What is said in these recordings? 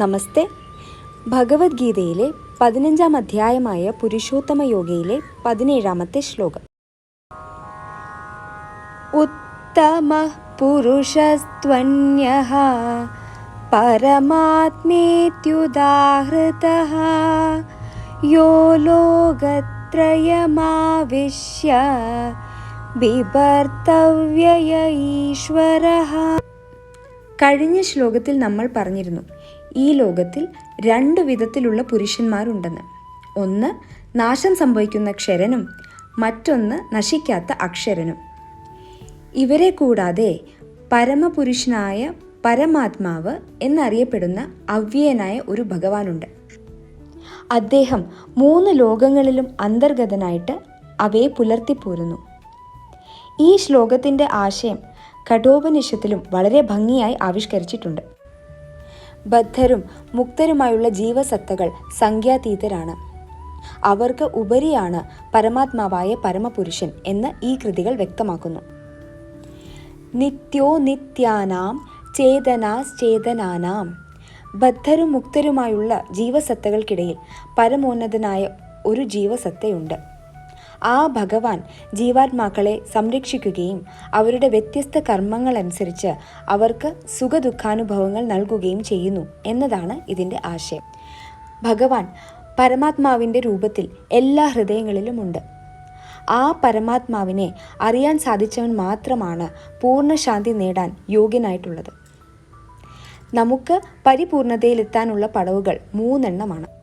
നമസ്തേ. ഭഗവത്ഗീതയിലെ പതിനഞ്ചാം അധ്യായമായ പുരുഷോത്തമ യോഗയിലെ പതിനേഴാമത്തെ ശ്ലോകം. ഉത്തമ പുരുഷസ്ത്വന്യ പരമാത്മേത്യുദാഹൃത യോ ലോകത്രയമാവിശ്യ ഈശ്വരഃ കഴിഞ്ഞ ശ്ലോകത്തിൽ നമ്മൾ പറഞ്ഞിരുന്നു ഈ ലോകത്തിൽ രണ്ട് വിധത്തിലുള്ള പുരുഷന്മാരുണ്ടെന്ന്. ഒന്ന് നാശം സംഭവിക്കുന്ന ക്ഷരനും മറ്റൊന്ന് നശിക്കാത്ത അക്ഷരനും. ഇവരെ കൂടാതെ പരമപുരുഷനായ പരമാത്മാവ് എന്നറിയപ്പെടുന്ന അവ്യയനായ ഒരു ഭഗവാനുണ്ട്. അദ്ദേഹം മൂന്ന് ലോകങ്ങളിലും അന്തർഗതനായിട്ട് അവയെ പുലർത്തിപ്പോരുന്നു. ഈ ശ്ലോകത്തിന്റെ ആശയം കഠോപനിഷത്തിലും വളരെ ഭംഗിയായി ആവിഷ്കരിച്ചിട്ടുണ്ട്. ബദ്ധരും മുക്തരുമായുള്ള ജീവസത്തകൾ സംഖ്യാതീതരാണ്. അവർക്ക് ഉപരിയാണ് പരമാത്മാവായ പരമപുരുഷൻ എന്ന് ഈ കൃതികൾ വ്യക്തമാക്കുന്നു. നിത്യോ നിത്യാനാം ചേതനാശ്ചേതനാനാം. ബദ്ധരും മുക്തരുമായുള്ള ജീവസത്തകൾക്കിടയിൽ പരമോന്നതനായ ഒരു ജീവസത്തയുണ്ട്. ആ ഭഗവാൻ ജീവാത്മാക്കളെ സംരക്ഷിക്കുകയും അവരുടെ വ്യത്യസ്ത കർമ്മങ്ങളനുസരിച്ച് അവർക്ക് സുഖദുഃഖാനുഭവങ്ങൾ നൽകുകയും ചെയ്യുന്നു എന്നതാണ് ഇതിന്റെ ആശയം. ഭഗവാൻ പരമാത്മാവിന്റെ രൂപത്തിൽ എല്ലാ ഹൃദയങ്ങളിലുമുണ്ട്. ആ പരമാത്മാവിനെ അറിയാൻ സാധിച്ചവൻ മാത്രമാണ് പൂർണശാന്തി നേടാൻ യോഗ്യനായിട്ടുള്ളത്. നമുക്ക് പരിപൂർണതയിലെത്താനുള്ള പടവുകൾ മൂന്നെണ്ണമാണ്.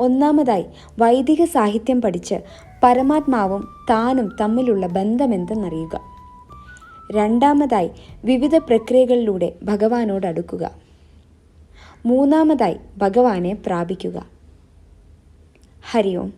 ഒന്നാമതായി വൈദിക സാഹിത്യം പഠിച്ച് പരമാത്മാവും താനും തമ്മിലുള്ള ബന്ധമെന്തെന്നറിയുക. രണ്ടാമതായി വിവിധ പ്രക്രിയകളിലൂടെ ഭഗവാനോട് അടുക്കുക. മൂന്നാമതായി ഭഗവാനെ പ്രാപിക്കുക. ഹരി ഓം